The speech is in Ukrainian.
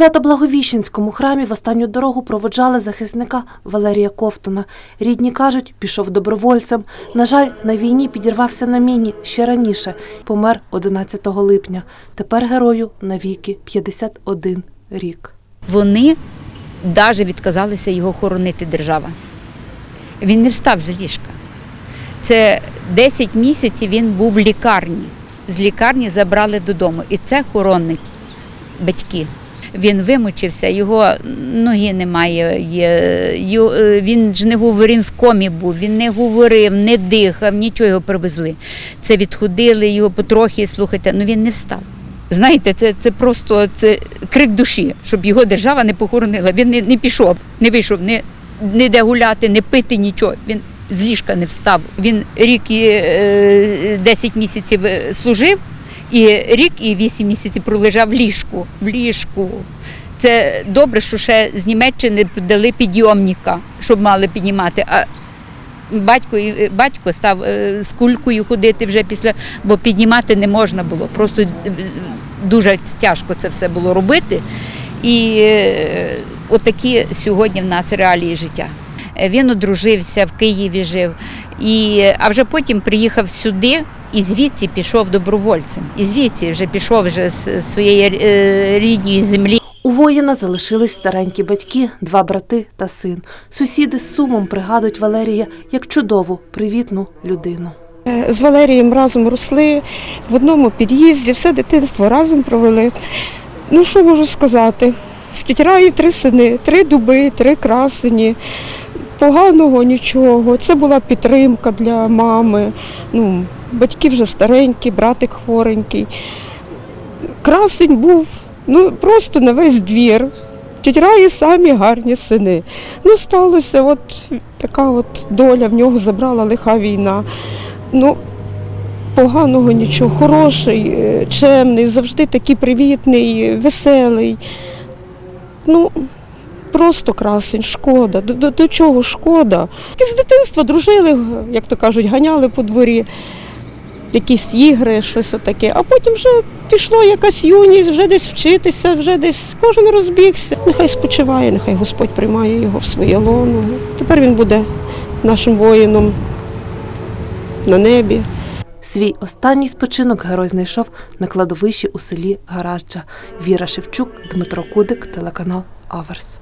Свято-Благовіщенському храмі в останню дорогу проводжали захисника Валерія Ковтуна. Рідні кажуть, пішов добровольцем. На жаль, на війні підірвався на міні ще раніше. Помер 11 липня. Тепер герою навіки 51 рік. Вони навіть відказалися його хоронити держава. Він не встав з ліжка. Це 10 місяців він був в лікарні. З лікарні забрали додому. І це хоронить батьки. Він вимучився, його ноги немає. Є, е, він ж не говорив, він в комі був, він не говорив, не дихав, нічого його привезли. Це відходили його потрохи, слухайте, ну він не встав. Знаєте, це, це просто це крик душі, щоб його держава не похоронила. Він не, не пішов, не вийшов, не, не де гуляти, не пити нічого. Він з ліжка не встав. Він рік і е, 10 місяців е, служив, і рік і 8 місяців пролежав в ліжку. В ліжку. Це добре, що ще з Німеччини дали підйомника, щоб мали піднімати. А батько, батько став е, з кулькою ходити вже після, бо піднімати не можна було. Просто е, дуже тяжко це все було робити. І е, отакі сьогодні в нас реалії життя. Він одружився, в Києві жив, і, а вже потім приїхав сюди і звідси пішов добровольцем. І звідси вже пішов вже з своєї е, рідної землі. У воїна залишились старенькі батьки, два брати та син. Сусіди з сумом пригадують Валерія як чудову, привітну людину. Е, З Валерієм разом росли в одному під'їзді, все дитинство разом провели. Ну, що можу сказати? В тітраї три сини, три дуби, три красені. Поганого нічого. Це була підтримка для мами. Ну, батьки вже старенькі, братик хворенький. Красень був ну, просто на весь двір. Тітраї самі гарні сини. Ну, сталося, от така от доля в нього забрала лиха війна. Ну, поганого нічого, хороший, е, чемний, завжди такий привітний, веселий. Ну, просто красень, шкода. До, до, до чого шкода? І з дитинства дружили, як то кажуть, ганяли по дворі, якісь ігри, щось отаке. А потім вже пішло якась юність, вже десь вчитися, вже десь кожен розбігся. Нехай спочиває, нехай Господь приймає його в своє лоно. Тепер він буде нашим воїном на небі. Свій останній спочинок герой знайшов на кладовищі у селі Гараджа. Віра Шевчук, Дмитро Кудик, телеканал Аверс.